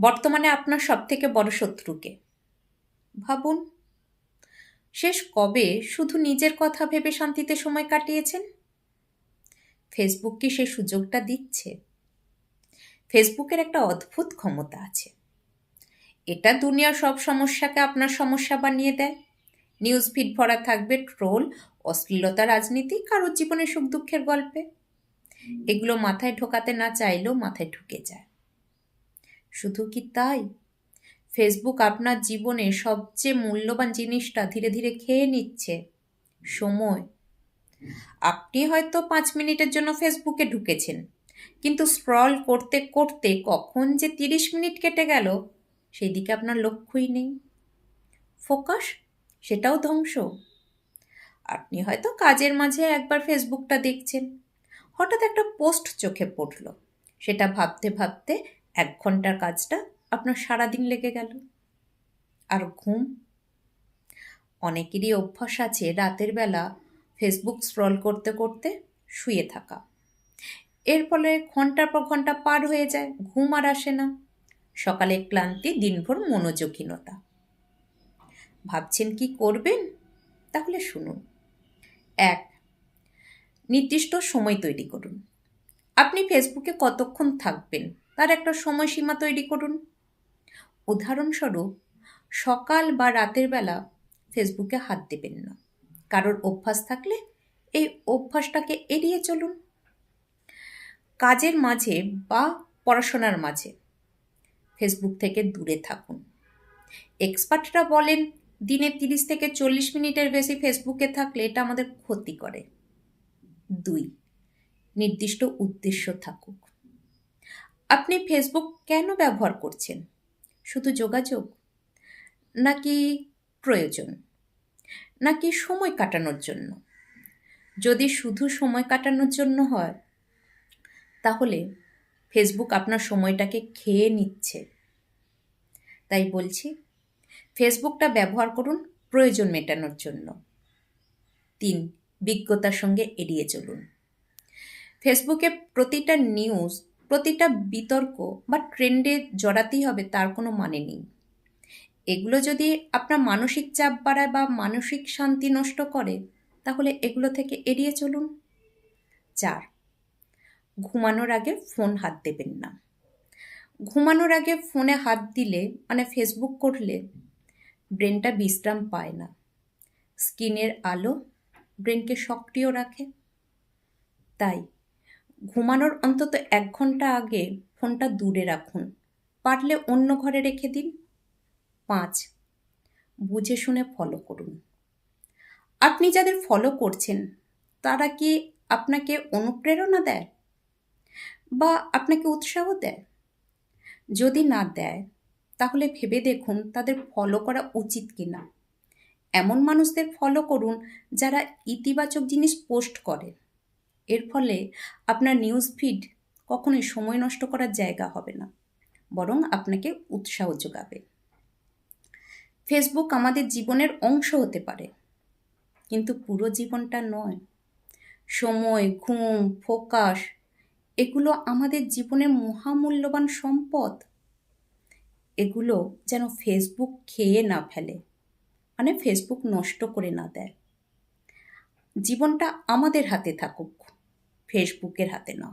বর্তমানে আপনার সবথেকে বড় শত্রুকে? ভাবুন। শেষ কবে শুধু নিজের কথা ভেবে শান্তিতে সময় কাটিয়েছেন? ফেসবুক কি সে সুযোগটা দিচ্ছে? ফেসবুকের একটা অদ্ভুত ক্ষমতা আছে। এটা দুনিয়ার সব সমস্যাকে আপনার সমস্যা বানিয়ে দেয়। নিউজ ফিড ভরা থাকবে ট্রোল অশ্লীলতা রাজনীতি, কারোর জীবনের সুখ দুঃখের গল্পে। এগুলো মাথায় ঢোকাতে না চাইলেও মাথায় ঢুকে যায়। শুধু কি তাই? ফেসবুক আপনার জীবনে সবচেয়ে মূল্যবান জিনিসটা ধীরে ধীরে খেয়ে নিচ্ছে। সময়। আপনি হয়তো পাঁচ মিনিটের জন্য ফেসবুকে ঢুকেছেন, কিন্তু স্ক্রল করতে করতে কখন যে তিরিশ মিনিট কেটে গেল সেই দিকে আপনার লক্ষ্যই নেই। ফোকাস? সেটাও ধ্বংস। আপনি হয়তো কাজের মাঝে একবার ফেসবুকটা দেখছেন, হঠাৎ একটা পোস্ট চোখে পড়ল, সেটা ভাবতে ভাবতে এক ঘণ্টার কাজটা আপনার সারাদিন লেগে গেল। আর ঘুম? অনেকেরই অভ্যাস আছে রাতের বেলা ফেসবুক স্ক্রল করতে করতে শুয়ে থাকা। এর ফলে ঘণ্টার পর ঘণ্টা পার হয়ে যায়, ঘুম আর আসে না। সকালে ক্লান্তি, দিনভর মনোযোগহীনতা। ভাবছেন কি করবেন? তাহলে শুনুন। এক, নির্দিষ্ট সময় তৈরি করুন। আপনি ফেসবুকে কতক্ষণ থাকবেন? তার একটা সময়সীমা তৈরি করুন। উদাহরণস্বরূপ, সকাল বা রাতের বেলা ফেসবুকে হাত দেবেন না। কারোর অভ্যাস থাকলে এই অভ্যাসটাকে এড়িয়ে চলুন। কাজের মাঝে বা পড়াশোনার মাঝে ফেসবুক থেকে দূরে থাকুন। এক্সপার্টরা বলেন, দিনে তিরিশ থেকে চল্লিশ মিনিটের বেশি ফেসবুকে থাকলে এটা আমাদের ক্ষতি করে। দুই, নির্দিষ্ট উদ্দেশ্য থাকুক। আপনি ফেসবুক কেন ব্যবহার করছেন? শুধু যোগাযোগ? নাকি প্রয়োজন? নাকি সময় কাটানোর জন্য? যদি শুধু সময় কাটানোর জন্য হয়, তাহলে ফেসবুক আপনার সময়টাকে খেয়ে নিচ্ছে। তাই বলছি ফেসবুকটা ব্যবহার করুন প্রয়োজন মেটানোর জন্য। তিন, বিজ্ঞতার সঙ্গে এড়িয়ে চলুন। ফেসবুকে প্রতিটা নিউজ প্রতিটা বিতর্ক বা ট্রেন্ডে জড়াতেই হবে, তার কোনো মানে নেই। এগুলো যদি আপনার মানসিক চাপ বাড়ায় বা মানসিক শান্তি নষ্ট করে, তাহলে এগুলো থেকে এড়িয়ে চলুন। চার, ঘুমানোর আগে ফোন হাত দেবেন না। ঘুমানোর আগে ফোনে হাত দিলে মানে ফেসবুক করলে ব্রেনটা বিশ্রাম পায় না। স্কিনের আলো ব্রেনকে সক্রিয় রাখে। তাই ঘুমানোর অন্তত এক ঘণ্টা আগে ফোনটা দূরে রাখুন। পারলে অন্য ঘরে রেখে দিন। পাঁচ, বুঝে শুনে ফলো করুন। আপনি যাদের ফলো করছেন, তারা কি আপনাকে অনুপ্রেরণা দেয়? বা আপনাকে উৎসাহ দেয়? যদি না দেয়, তাহলে ভেবে দেখুন তাদের ফলো করা উচিত কি না এমন মানুষদের ফলো করুন যারা ইতিবাচক জিনিস পোস্ট করে। এর ফলে আপনার নিউজ ফিড কখনোই সময় নষ্ট করার জায়গা হবে না, বরং আপনাকে উৎসাহ যোগাবে। ফেসবুক আমাদের জীবনের অংশ হতে পারে, কিন্তু পুরো জীবনটা নয়। সময়, ঘুম, ফোকাস, এগুলো আমাদের জীবনের মহামূল্যবান সম্পদ। এগুলো যেন ফেসবুক খেয়ে না ফেলে মানে ফেসবুক নষ্ট করে না দেয়। জীবনটা আমাদের হাতে থাকুক। ফেসবুকের হাতে না